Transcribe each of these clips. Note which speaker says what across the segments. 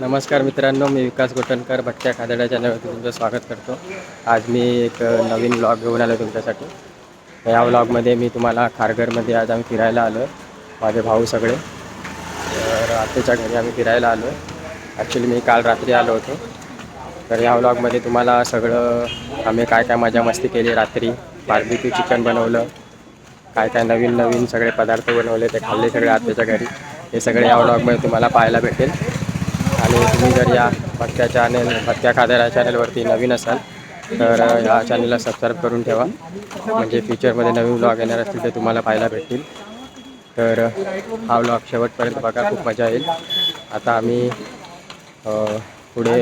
Speaker 1: नमस्कार मित्रांनो मी विकास गोटणकर भटक्या खादड्या चॅनलवरती तुमचं स्वागत करतो. आज मी एक नवीन ब्लॉग घेऊन आलो तुमच्यासाठी. या व्लॉगमध्ये मी तुम्हाला खारघरमध्ये आज आम्ही फिरायला आलो माझे भाऊ सगळे. तर आत्याच्या घरी आम्ही फिरायला आलो ॲक्च्युली मी काल रात्री आलो होतो. तर या व्लॉगमध्ये तुम्हाला सगळं आम्ही काय काय मजा मस्ती केली रात्री बार्बिक्यू चिकन बनवलं काय काय नवीन नवीन सगळे पदार्थ बनवले ते खाल्ले सगळे आत्याच्या घरी. हे सगळे या व्लॉगमध्ये तुम्हाला पाहायला भेटेल. आणि तुम्ही जर या भटक्या चॅनेल भटक्या खाद्या चॅनेलवरती नवीन असाल तर या चॅनलला सबस्क्राईब करून ठेवा. म्हणजे फ्युचरमध्ये नवीन ब्लॉग येणार असतील ते तुम्हाला पाहायला भेटतील. तर हा ब्लॉग शेवटपर्यंत बघा. खूप मजा येईल. आता आम्ही पुढे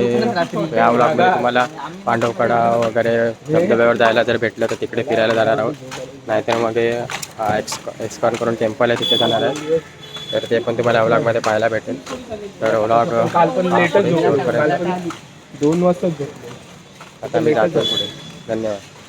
Speaker 1: या ब्लॉगमध्ये तुम्हाला पांडवकडा वगैरे धबधब्यावर जायला जर भेटलं तर तिकडे फिरायला जाणार आहोत. नाहीतर मग एक्स एक्सकॉन करून टेम्पल आहे तिथे जाणार आहे. तर ते पण तुम्हाला व्लॉगमध्ये पाहायला भेटेल. तर व्लॉग
Speaker 2: दोन झोपलो.
Speaker 1: आता मी जातो पुढे. धन्यवाद.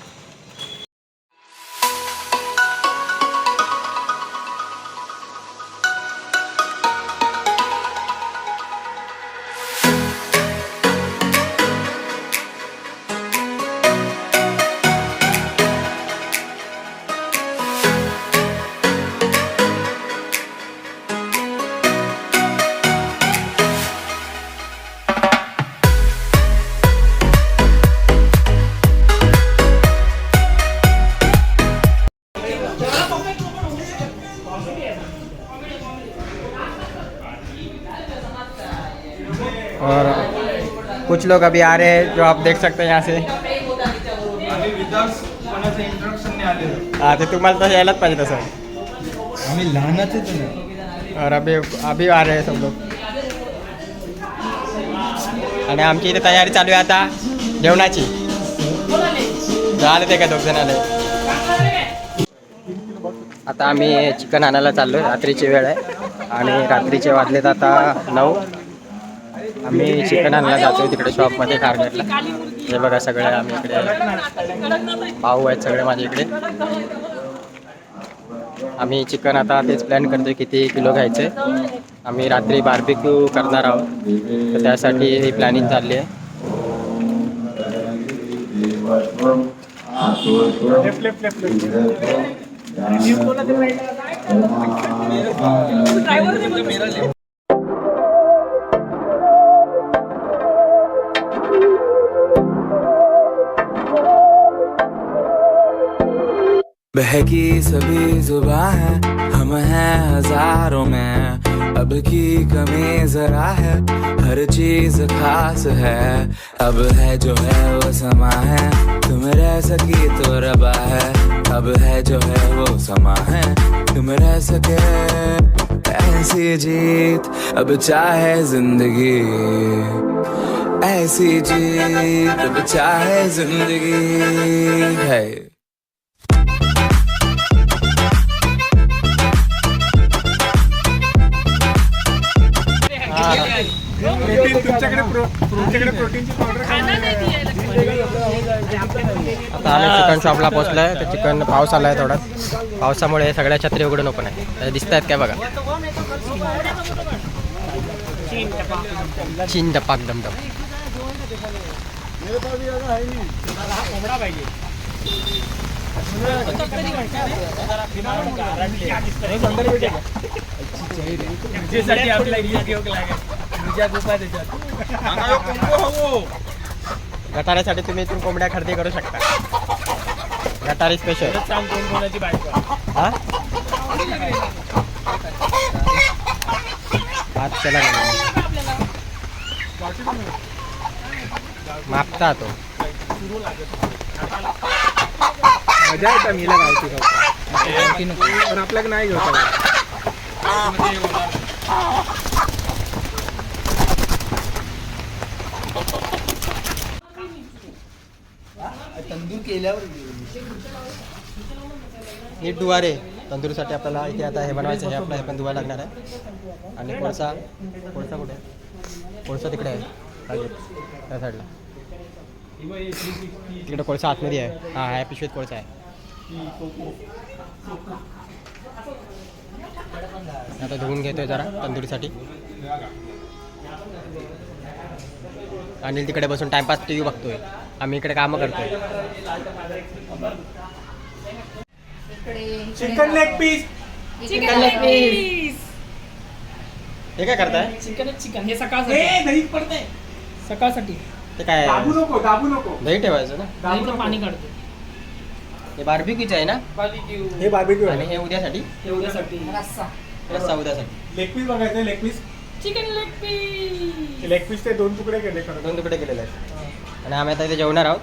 Speaker 1: लोग अभी आ रहे हैं जो आप देख सकते हैं यहाँ से। हाँ। तो तुम्हाला तर यायलाच पाहिजे तसं
Speaker 2: आम्ही लहानच
Speaker 1: और अभी अभी आ रहे हैं सब लोग। आणि आमची इथे तयारी चालू आहे आता। जेवणाची। झाले ते का दोघ जण आले आता आम्ही चिकन आणायला चाललो रात्रीची वेळ आहे. आणि रात्रीचे वाजलेत आता नऊ. आम्ही चिकन आणायला जातोय तिकडे शॉपमध्ये खारघरला हे बघा सगळे आम्ही इकडे भाऊ आहेत सगळे माझ्या इकडे. आम्ही चिकन आता तेच प्लॅन करतोय किती किलो घ्यायचे. आम्ही रात्री बार्बिक्यू करणार आहोत. तर त्यासाठी ही प्लॅनिंग चालली आहे.
Speaker 2: ड्रायव्हर
Speaker 3: बहकी सभी जुबा है, हम हैं हज़ारों में। अब की कमी जरा है, हर चीज़ खास है। अब है जो है वो समा है, तुम रह सकी तो रबा है। अब है जो है वो समा है, तुम रह सके। ऐसी जीत, अब चाहे ज़िंदगी। ऐसी जीत, अब चाहे ज़िंदगी। है।
Speaker 2: तुमच्याकडे प्रोटीनची पावडर
Speaker 1: आता आम्ही चिकन शॉपला पोहोचलोय तर चिकन पाऊस आलाय थोडा. पावसामुळे सगळ्या छत्री उघडून ओपन आहे दिसत आहेत काय बघा. चीन डपाक डमडम
Speaker 2: साठी
Speaker 1: गटाऱ्यासाठी तुम्ही इथून कोंबड्या खरेदी करू शकता. गटारी स्पेशल हा? हात चला मापता तो.
Speaker 2: मजा येतं मीला गावची गावची पण आपल्याला नाही घेऊ
Speaker 1: नीट दुवारे तंदुरीसाठी आपल्याला इथे आता हे बनवायचं हे आपलं हे पण धुवा लागणार आहे. आणि कोळसा कोळसा कुठे आहे? कोळसा तिकडे आहे. त्या साईडला. तिकडे कोळसा आतमध्ये आहे. हा ह्या पिशवीत कोळसा आहे. आता धुवून घेतोय जरा तंदुरीसाठी. आणि तिकडे बसून टाइमपास टी व्ही बघतोय. आम्ही इकडे कामं करतोय.
Speaker 2: चिकन लेग पीस
Speaker 1: हे काय करताय?
Speaker 4: चिकन चिकन हे
Speaker 2: ए
Speaker 4: सकाळसाठी
Speaker 2: दही पडते
Speaker 4: सकाळसाठी.
Speaker 1: ते काय?
Speaker 2: दाबू नको दाबू नको.
Speaker 1: दही ठेवायचं ना?
Speaker 2: दाबू.
Speaker 4: पाणी काढतो
Speaker 1: हे बार्बिक्यूचं आहे ना?
Speaker 4: बार्बिक्यू
Speaker 2: हे बार्बिक्यू
Speaker 1: आणि हे उद्यासाठी?
Speaker 4: एवढ्यासाठी
Speaker 1: रस्सा. उद्यासाठी.
Speaker 2: लेग पीस बघायचं leg piece
Speaker 4: chicken leg piece
Speaker 2: leg पीसचे दोन तुकडे केले
Speaker 1: दोन तुकडे केलेले आहेत. आणि आम्ही आता इथे जेवणार आहोत.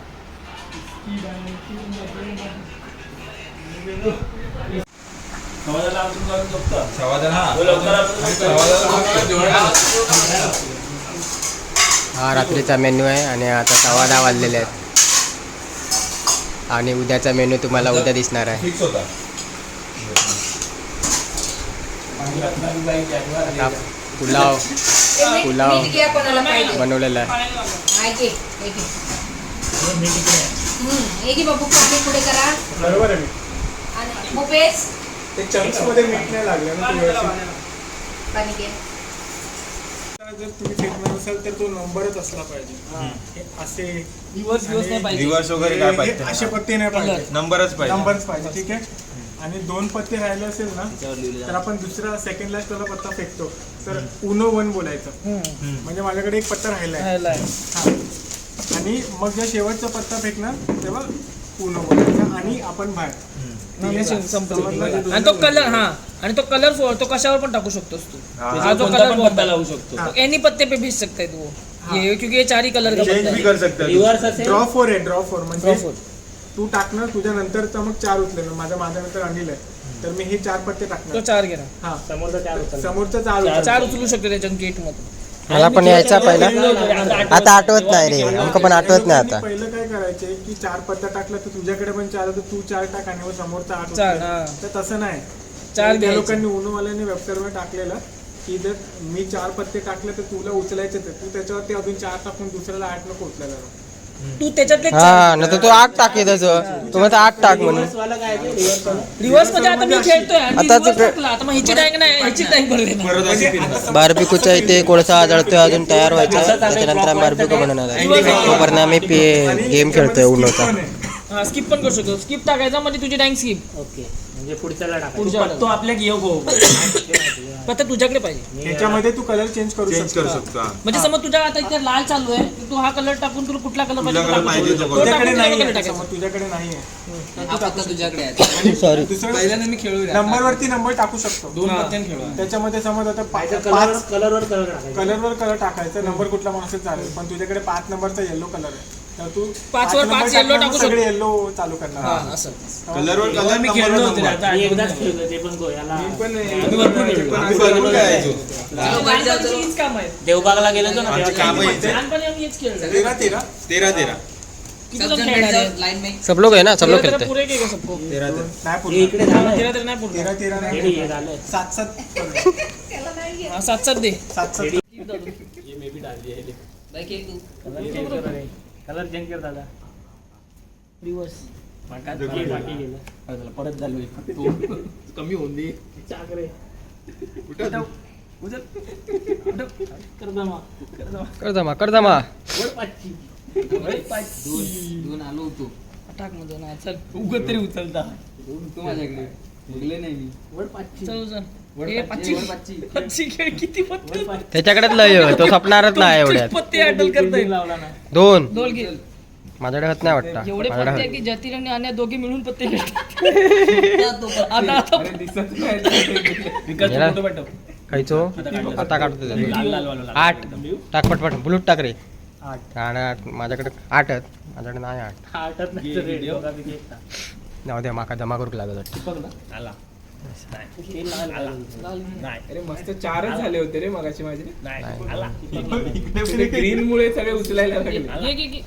Speaker 1: हा रात्रीचा मेन्यू आहे आणि आता सव्वा दहा वाजलेले आहेत. आणि उद्याचा मेन्यू तुम्हाला उद्या दिसणार आहे. पुलाव. पुलाव
Speaker 5: कोणाला पाहिजे
Speaker 1: बनवलेला आहे
Speaker 5: हे बाबू पाणी पुढे करा
Speaker 2: बरोबर आहे मी
Speaker 5: आणि भूपेश
Speaker 2: ते चंक्समध्ये मीठ नाही लागलं ना ते व्यवस्थित.
Speaker 5: पाणी घे
Speaker 2: जर तुम्ही फेकणार असाल तर तो नंबरच असला पाहिजे हे असे
Speaker 4: दिवस दिवस नाही पाहिजे
Speaker 6: रिवर्स वगैरे काय पाहिजे
Speaker 2: असे पत्ते नाही पाहिजे
Speaker 6: नंबरच पाहिजे
Speaker 2: नंबरच पाहिजे ठीक आहे आणि दोन पत्ते राहिले असेल ना तर आपण दुसरा सेकंड लास्ट वाला पत्ता फेकतो. तर उनो वन बोलायचं. म्हणजे माझ्याकडे एक पत्ता राहिला आहे. हा. आणि मग जेव्हा शेवटचा पत्ता फेकणार तेव्हा उनो बोलायचा आणि आपण बाहेर.
Speaker 4: आणि तो. कलर हा. आणि तो कलर तो कशावर पण टाकू शकतोस तू.
Speaker 6: हा.
Speaker 4: जो कलर लावू. शकतो. एनी पत्ते पे भेज सकता है तू.
Speaker 2: हा.
Speaker 4: ये क्योंकि ये चार ही कलर का
Speaker 6: चेंज
Speaker 4: पत्ता
Speaker 6: भी
Speaker 4: है
Speaker 2: ड्रॉ फोर आहे ड्रॉ फोर म्हणजे. तू टाकणार तुझ्या नंतरचा मग चार उचलेल. माझ्या माझ्या नंतर अनिल आहे. तर मी हे चार पत्ते
Speaker 4: तो
Speaker 2: टाकणार
Speaker 4: चार घे ना
Speaker 2: हा. समोरचा चार उचलणार.
Speaker 4: चार उचलू शकतो त्याच्या गेट मधून.
Speaker 1: मला पण यायचा पहिला. आता आठवत नाही रे. आमका पण आठवत नाही आता.
Speaker 2: पहिलं काय करायचे की चार पत्ता टाकला तर तुझ्याकडे पण चार तर तू चार टाक आणि मग समोरचा आठ
Speaker 4: चार,
Speaker 2: उचलेल.
Speaker 4: हा.
Speaker 2: तर तसं नाही.
Speaker 4: चार
Speaker 2: त्या
Speaker 4: घ्यायचे.
Speaker 2: लोकांनी उनोवाल्याने वेबसाईटवर टाकलेलं की जर मी चार पत्ते टाकले तर तुला उचलायचे तर तू त्याच्यावरती अजून चार टाकून दुसऱ्याला आठ नको उचलायला. लावू.
Speaker 4: तू त्याच्यातले
Speaker 1: हा ना तर तो आठ टाके त्याचं तो म्हणतो आठ टाक म्हणून.
Speaker 4: रिव्हर्समध्ये आता मी खेळतोय आणि
Speaker 1: आता
Speaker 4: reverse
Speaker 1: ते-
Speaker 4: टाकला. आता मग ह्याची टँक नाही ह्याची टँक भरली
Speaker 6: फिरणार.
Speaker 1: बार्बिक्यूच्या इथे कोळसा जळतोय अजून तयार व्हायचा त्याच्यानंतर आम्ही बार्बिक्यू बनवणार आहे. तोपर्यंत आम्ही गेम खेळतोय उन्होचा.
Speaker 4: हा स्किप पण करू शकतो. स्किप टाकायचा म्हणजे तुझी टँक स्किप ओके म्हणजे पुढच्या तो आपल्या पत्ता तुझ्याकडे पाहिजे.
Speaker 2: ह्याच्यामध्ये तू कलर चेंज करू
Speaker 6: चेंज
Speaker 2: शकतो.
Speaker 6: करू शकतो हा.
Speaker 4: म्हणजे समज तुझ्या आता इथे लाल चालू आहे तर तू हा कलर टाकून तुला कुठला कलर
Speaker 6: कुठला color पाहिजे तो
Speaker 4: तो
Speaker 6: करू.
Speaker 2: तुझ्याकडे
Speaker 4: टाकून
Speaker 2: नाही आहे तुझ्याकडे नाही आहे.
Speaker 1: सॉरी
Speaker 2: दुसरं
Speaker 7: मी खेळू
Speaker 2: नंबर वरती नंबर टाकू शकतो.
Speaker 7: दोन पत्त्यान खेळू
Speaker 2: त्याच्यामध्ये समज आता पाच पाच कलरवर कलर टाकायचा. नंबर कुठला पण असेल चालेल. पण तुझ्याकडे पाच नंबरचा येल्लो कलर आहे. तर तू
Speaker 4: पाच वर
Speaker 2: number
Speaker 4: पाच yellow
Speaker 2: टाकणार,
Speaker 4: टाकू
Speaker 2: सगळे येल्लो चालू करणार.
Speaker 4: हा असं.
Speaker 6: कलरवर कलर
Speaker 7: मी खेळलो होतो
Speaker 6: नंबर.
Speaker 7: आता एकदाच खेळलो ते पण गो याला. आम्ही भरपूर खेळलो.
Speaker 6: आम्ही भरपूर खेळायचो.
Speaker 4: लहानपणाची हीच काम आहे.
Speaker 7: देवबागला गेलो होतो ना?
Speaker 6: आमची
Speaker 7: तेव्हा
Speaker 6: कामं
Speaker 7: खेळलो.
Speaker 6: इथे.
Speaker 4: लहानपणी आम्ही हेच खेळलो.
Speaker 2: तेरा तेरा.
Speaker 6: तेरा तेरा.
Speaker 4: किती जण
Speaker 1: सब लोग है ना? सब लोग
Speaker 4: तेरा
Speaker 1: खेलते
Speaker 4: पुरे के का सबको.
Speaker 6: तेरा तेरा.
Speaker 2: नाही
Speaker 7: हे
Speaker 2: पुढे
Speaker 7: इकडे झालं
Speaker 4: तेरा तेरा नाही
Speaker 2: तेरा
Speaker 4: पूर्ण.
Speaker 2: तेरा
Speaker 7: रेडी
Speaker 2: नाही
Speaker 7: हे झालं
Speaker 2: सात सात.
Speaker 4: हा सात सात दे.
Speaker 2: सात सात.
Speaker 7: कलर चेंज कर दादा.
Speaker 4: रिवर्स
Speaker 7: बाकी बाकी गेलं. परत झालो कमी होऊन दे. चाकरे. उचल. कर जमा. कर जमा.
Speaker 1: कर जमा कर जमा
Speaker 7: वर पाचची. वर पाचची.
Speaker 4: टाकमध्ये ना चल.
Speaker 7: उगत तरी उचलता. तू माझ्याकडे. नाही मी. वर वर
Speaker 4: खेळ किती पत्ते?
Speaker 7: वर पाचची.
Speaker 1: त्याच्याकडेच लय तो सपणारच नाही एवढ्यात.
Speaker 4: पत्ते हँडल करता येईल
Speaker 7: लावला ना.
Speaker 1: दोन.
Speaker 4: दोन घे.
Speaker 1: माझ्याकडे होत नाही वाटतं.
Speaker 4: एवढे
Speaker 1: माझ्याकडे
Speaker 4: आहे. की जतीर आणि अन्या दोघे मिळून पत्ते खेळतात आता आता
Speaker 7: अरे दिसत नाही. विकास
Speaker 1: याला-
Speaker 7: फोटो पाठव.
Speaker 1: खायचो? आता काढतो. त्याचं.
Speaker 7: लाल लाल वाला.
Speaker 1: आठ. टाक पटपट बुलूट टाक रे. आठ. आठ माझ्याकडे आठ आहेत. माझ्याकडे नाही आठ.
Speaker 7: आठच नाही तर एकटा.
Speaker 1: जाऊ द्या माका जमा करूक लागत वाटतं.
Speaker 7: बघ ना? आला. नाही. ते लाल आला नाही.
Speaker 2: अरे मस्त चारच झाले होते रे मगाशी माझे.
Speaker 7: नाही
Speaker 1: नाही.
Speaker 7: आला.
Speaker 2: ग्रीन मुळे सगळे उचलायला लागले.
Speaker 4: घे घे घे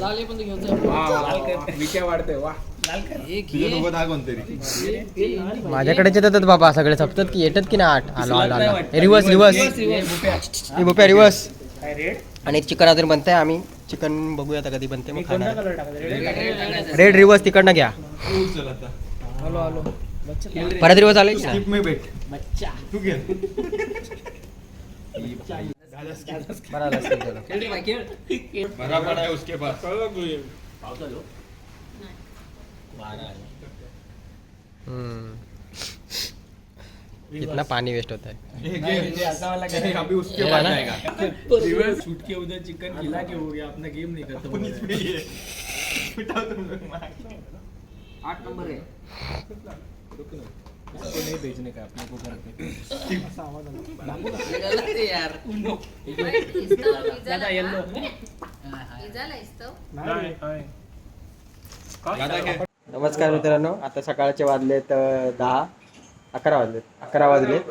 Speaker 4: लाल हे पण तू घेऊन जा.
Speaker 2: वा वा, वा. विक्या वाढतोय वा.
Speaker 7: लाल कर.
Speaker 4: एक
Speaker 6: तुझ्या
Speaker 4: घे
Speaker 6: सोबत हा कोणतरी
Speaker 1: माझ्याकडे येतात बाबा सगळे सपतात की येतात की ना आठ? आलो आलो आलो. Reverse reverse. हे भोप्या रिवर्स.
Speaker 7: काय रेड
Speaker 1: आणि चिकन अजून बनतंय आम्ही. चिकन बघूया आता कधी बनते
Speaker 7: मी
Speaker 1: मग
Speaker 7: कोणता
Speaker 1: खाणार.
Speaker 7: कलर टाकायचा रेड
Speaker 1: रेड रिवर्स तिकडनं घ्या.
Speaker 6: उचल आता
Speaker 4: हॅलो हॅलो
Speaker 1: परत रिवर्स आले की? नाही?
Speaker 6: स्किप में बेट
Speaker 7: बच्चा.
Speaker 6: तू घे
Speaker 1: बरं आलं असतं चलो.
Speaker 7: खेळ रे बाई, खेळ.
Speaker 6: बराबर है उसके पास.
Speaker 7: पाऊस आलो
Speaker 1: हम्म. कितना पानी वेस्ट होता है.
Speaker 6: अभी उसके
Speaker 1: ये
Speaker 6: पास
Speaker 1: ना?
Speaker 6: जाएगा.
Speaker 7: रिवर्स छूट के उधर चिकन खिला के हो गया. अपना गेम नहीं रहा है। आठ नंबर है इसको नहीं बेचने का अपने को घर पे
Speaker 4: यार
Speaker 7: दादा येल्लो
Speaker 1: नमस्कार मित्रांनो आता सकाळचे वाजलेत दहा. अकरा वाजलेत. अकरा वाजलेत.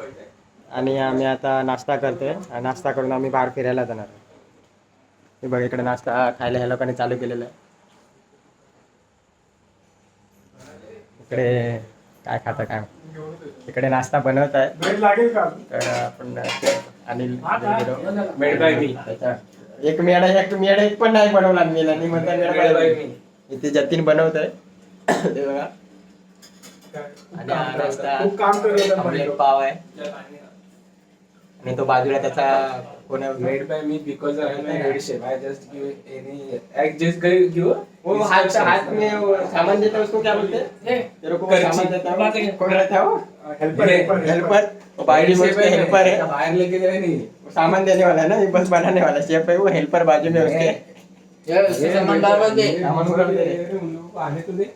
Speaker 1: आणि आम्ही आता नाश्ता करतोय. आणि नाश्ता करून आम्ही बाहेर फिरायला जाणार आहे. हे बघ इकडे नाश्ता खायला ह्या लोकांनी चालू केलेला आहे. इकडे काय खाता काय इकडे नाश्ता बनवत आहे.
Speaker 2: ब्रेड लागेल का?
Speaker 1: तर आपण अनिल मेड बाय मी एक मेडा एक मेडा एक पण नाही बनवला मी. आणि म्हणता मेड बाय मी इथे जतीन बनवत आहे. ते बघा. आणि हा रस्ता
Speaker 2: खूप काम करत
Speaker 1: आमलेट पाव आहे. आणि तो बाजूला त्याचा कोण
Speaker 8: because I am a head chef. I just give any. I just give. give
Speaker 1: वो हाथ हाथ में सामान देता है उसको क्या बोलते हैं तेरे को. सामान देता है कौन रहता है वो
Speaker 2: हेल्पर हेल्पर
Speaker 1: हेल्पर में उसके है
Speaker 8: बाहर लेके जाए नहीं
Speaker 1: वो सामान देने वाला है ना ये बस बनाने वाला शेफ है वो हेल्पर बाजू में उसके
Speaker 8: सामान बार दे
Speaker 1: सामान उधर दे रहे।
Speaker 8: उन लोगों को आने तो दे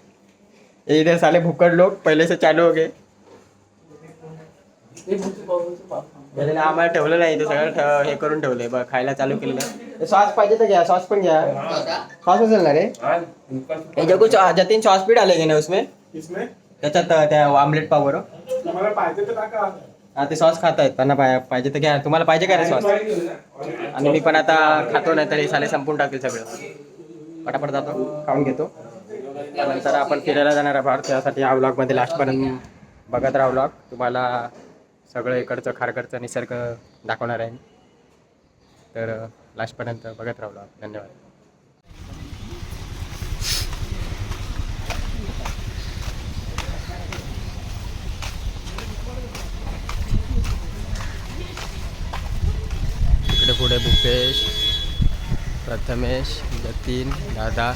Speaker 1: ये इधर साले भुक्कड़ लोग पहले से चालू हो गए त्याने आम्हाला ठेवलं नाही ते सगळं हे करून ठेवलंय बघ खायला चालू केलेलं सॉस पाहिजे तर घ्या सॉस पण घ्या. सॉस असेल ना रे? हे जगू जतीन सॉस पीठ आले ना उसमें?
Speaker 2: इसमें?
Speaker 1: त्याच्यात अं, त्या आमलेट पाव बरोबर
Speaker 2: तुम्हाला पाहिजे तर टाका.
Speaker 1: हा ते सॉस खात आहेत त्यांना पाय- पाहिजे तर घ्या. तुम्हाला पाहिजे काय रे सॉस? आणि मी पण आता खातो नाही तर हे साले संपून टाकेल सगळं. पटापट जातो खाऊन घेतो. नंतर आपण फिरायला जाणार आहोत त्यासाठी हा व्लॉगमध्ये लास्टपर्यंत बघत राहा व्लॉग तुम्हाला सगळं इकडचं खारकडचं निसर्ग दाखवणार आहे. तर लास्टपर्यंत बघत राहा धन्यवाद. इकडे पुढे भूपेश प्रथमेश जतीन दादा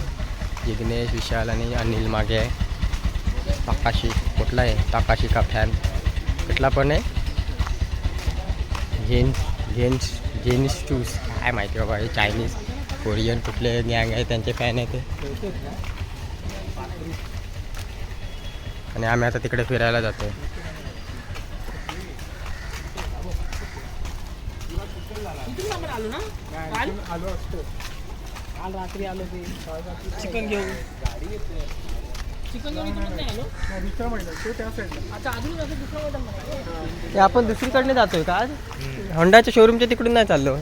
Speaker 1: जिग्नेश विशाल आणि अनिल मागे आहे. ताकाशी कुठला आहे? ताकाशी का फॅन कुठला पण आहे? जेन्स जेन्स जेन्स शूज काय माहिती बाबा हे चायनीज कोरियन कुठले गँग आहे त्यांचे फॅन आहे ते आणि आम्ही आता तिकडे फिरायला जातोय.
Speaker 4: आलो ना. काल?
Speaker 2: आलो असतो
Speaker 4: काल रात्री आलो ते. चिकन घेऊन. चिकन घेऊन
Speaker 2: हा, दुसरा तो त्या साईडला
Speaker 4: आता अजून असं दुसरं मैदान मला
Speaker 1: हे आपण दुसरीकडनं जातोय का आज? होंडाच्या शोरूमच्या तिकडून नाही चाललो.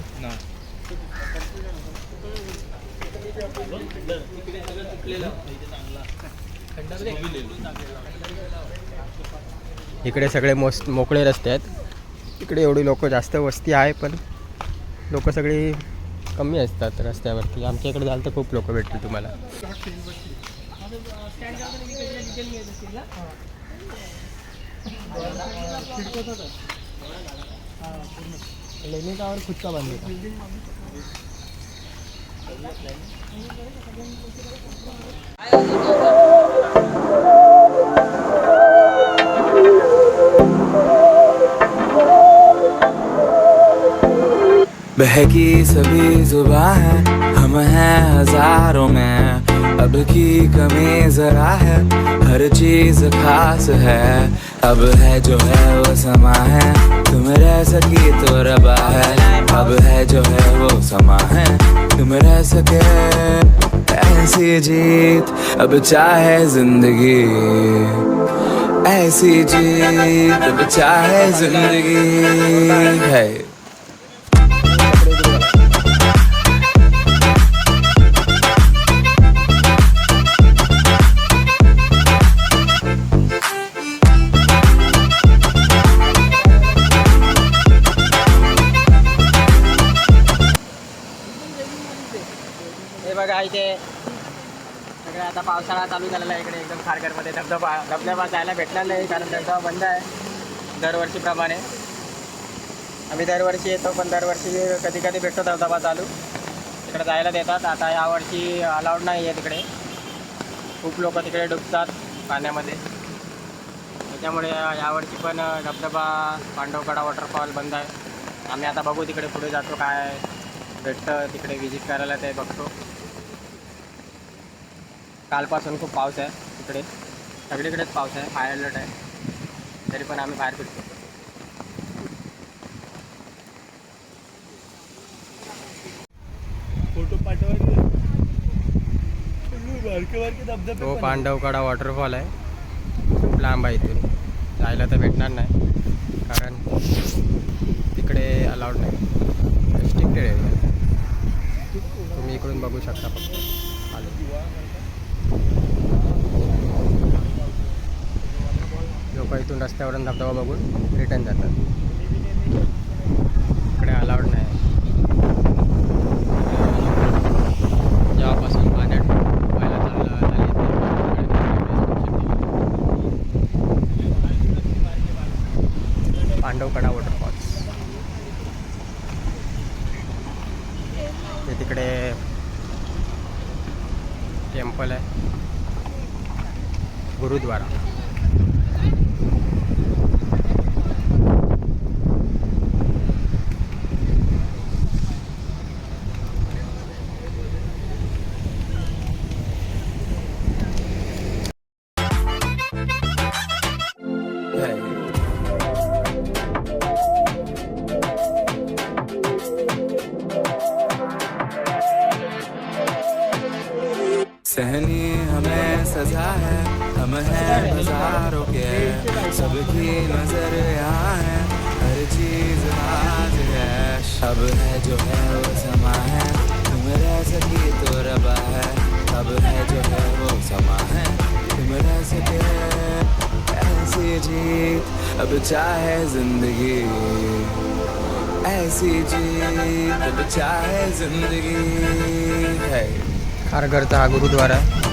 Speaker 1: इकडे सगळे मोस मोकळे रस्ते आहेत. इकडे एवढी लोक जास्त वस्ती आहे पण लोक सगळी कमी असतात रस्त्यावरती. आमच्या इकडे जाल तर खूप लोक भेटतील तुम्हाला. लेने का और खुद का बनने का
Speaker 3: बहकी सभी जुबा है, हम हैं हज़ारों में। अब की कमी जरा है, हर चीज़ खास है। अब है जो है वो समा है, तुम रह सकी तो रबा है। अब है जो है वो समा है, तुम रह सके ऐसी जीत। अब चाहे ज़िंदगी, ऐसी जीत। अब चाहे ज़िंदगी, है।
Speaker 1: आता चालू झालेला आहे इकडे एकदम खारघरमध्ये. धबधबा धबधबा जायला भेटला नाही कारण धबधबा बंद आहे दरवर्षीप्रमाणे. आम्ही दरवर्षी येतो पण दरवर्षी कधी कधी भेटतो धबधबा चालू. तिकडे जायला देतात. आता यावर्षी अलाउड नाही आहे तिकडे खूप लोक तिकडे डुबतात पाण्यामध्ये. त्याच्यामुळे यावर्षी पण धबधबा पांडवकडा वॉटरफॉल बंद आहे. आम्ही आता बघू तिकडे पुढे जातो काय भेटतं तिकडे व्हिजिट करायला ते बघतो. कालपासून खूप पाऊस आहे तिकडे सगळीकडेच पाऊस आहे. हाय अलर्ट आहे. तरी पण आम्ही बाहेर फिरतो
Speaker 7: फोटो पाठवायचे. बारके बारके धबधबे
Speaker 1: तो. पांडवकडा वॉटरफॉल आहे. खूप लांब आहे इथून. जायला तर भेटणार नाही. कारण तिकडे अलाउड नाही रिस्ट्रिक्टेड एरिया तुम्ही इकडून बघू शकता फक्त आले लोक इथून रस्त्यावरून धबधबा बघून रिटर्न जातात. इकडे अलाउड नाही. जेव्हापासून पाण्यात पहिला चाललं झाली पांडवकडा वॉटरफॉल्स ते तिकडे टेम्पल आहे. गुरुद्वारा.
Speaker 3: चाहे जिंदगी। ऐसी जीत अब चाहे जिंदगी। है।
Speaker 1: खारघरचा हा गुरुद्वारा।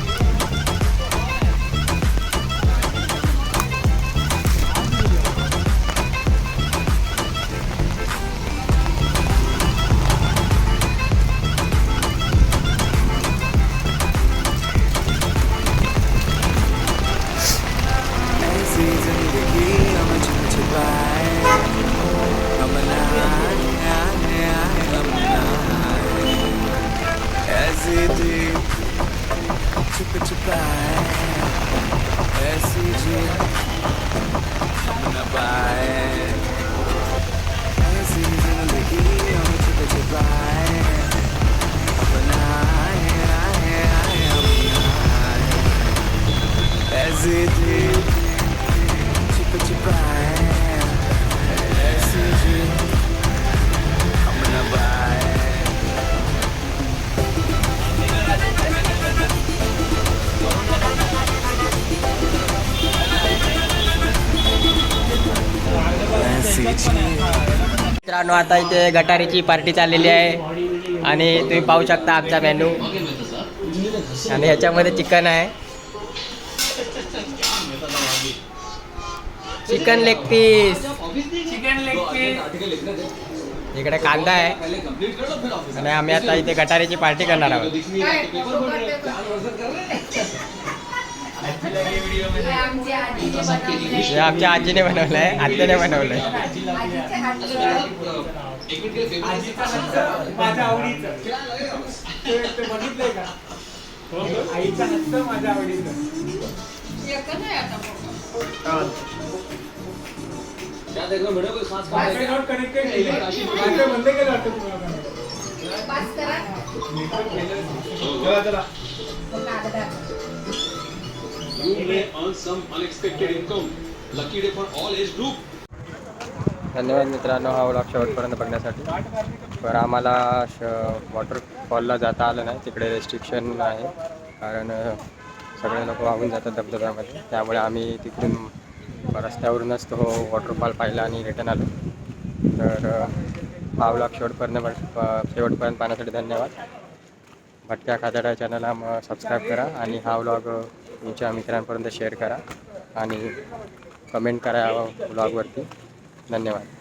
Speaker 1: मित्रांनो आता इथे गटारीची पार्टी चाललेली आहे. आणि तुम्ही पाहू शकता आमचा मेनू आणि ह्याच्यामध्ये चिकन आहे. Chicken leg piece
Speaker 4: chicken leg piece
Speaker 1: इकडे कांदा आहे. आणि आम्ही आता इथे गटारीची पार्टी करणार आहोत?
Speaker 5: हे आमच्या आजीने बनवलंय.
Speaker 1: आत्याने बनवलं आहे
Speaker 5: आजीच्या हातचं.
Speaker 2: आजीचा हातचं माझ्या आवडीचं. ते ते बघितलंय का आईचा हातचं माझ्या आवडीचं
Speaker 9: You may earn some unexpected income. Lucky day for all age group.
Speaker 1: धन्यवाद मित्रांनो हा व्लॉग शेवटपर्यंत बघण्यासाठी. तर आम्हाला श वॉटरफॉलला जाता आलं नाही तिकडे रेस्ट्रिक्शन आहे. कारण सगळे लोक वाहून जातात धबधब्यामध्ये. त्यामुळे आम्ही तिकडून रस्त्यावरूनच तो वॉटरफॉल पाहिला आणि रिटर्न आलो. तर हा व्लॉग शेवटपर्यंत शेवटपर्यंत पाहण्यासाठी धन्यवाद. भटक्या खादाडा चॅनलला मग सबस्क्राईब करा आणि हा व्लॉग तुमच्या मित्रांपर्यंत शेअर करा आणि कमेंट करा या धन्यवाद.